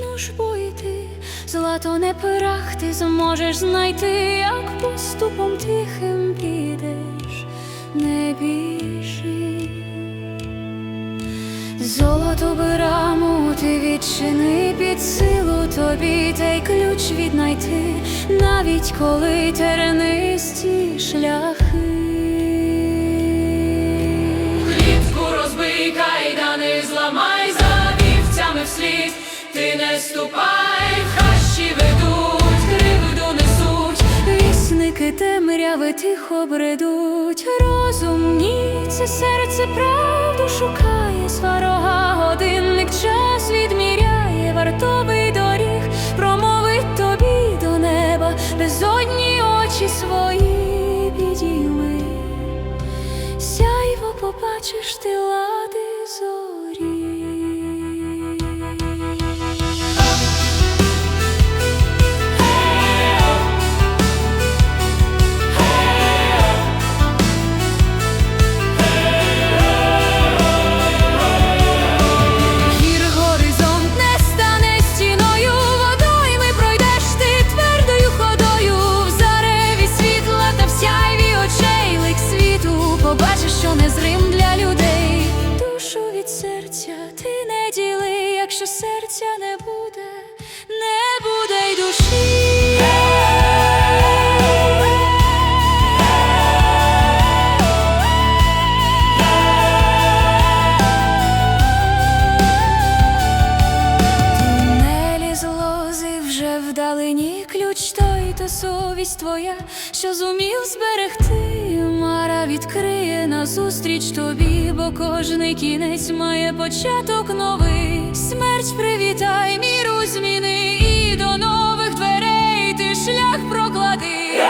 ну ж бо і ти, злато не прах, ти зможеш знайти, як поступом тихим підеш, не біжи. Золоту браму ти відчини під силу тобі, та й ключ віднайти, навіть коли тернисті шляхи. Не ступай, хащі ведуть, кривду несуть. Вісники темряви тихо бредуть, розумні, це серце правду шукає, сварога годинник час відміряє, вартовий доріг, промовить тобі до неба, безодні очі свої підійми, сяйво побачиш ти лади якщо серця не буде, не буде й душі. Тунелі з вже вдалині ключ той, то совість твоя, що зумів зберегти. Мара відкриє назустріч тобі, бо кожний кінець має початок новий. Смерть привітай, міру зміни, і до нових дверей ти шлях проклади.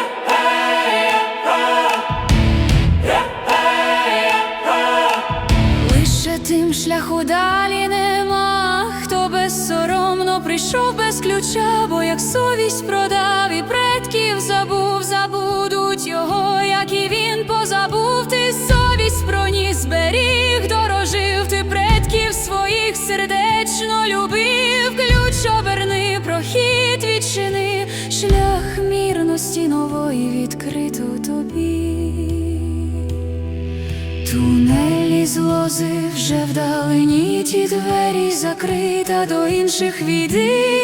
Лише тим шляху далі нема, хто безсоромно прийшов без ключа, бо як совість продав і предків забув, забудуть його, як і він позабув, ти совість мірності нової відкрито тобі. Тунелі з лози вже вдалині ті двері закрита до інших віди.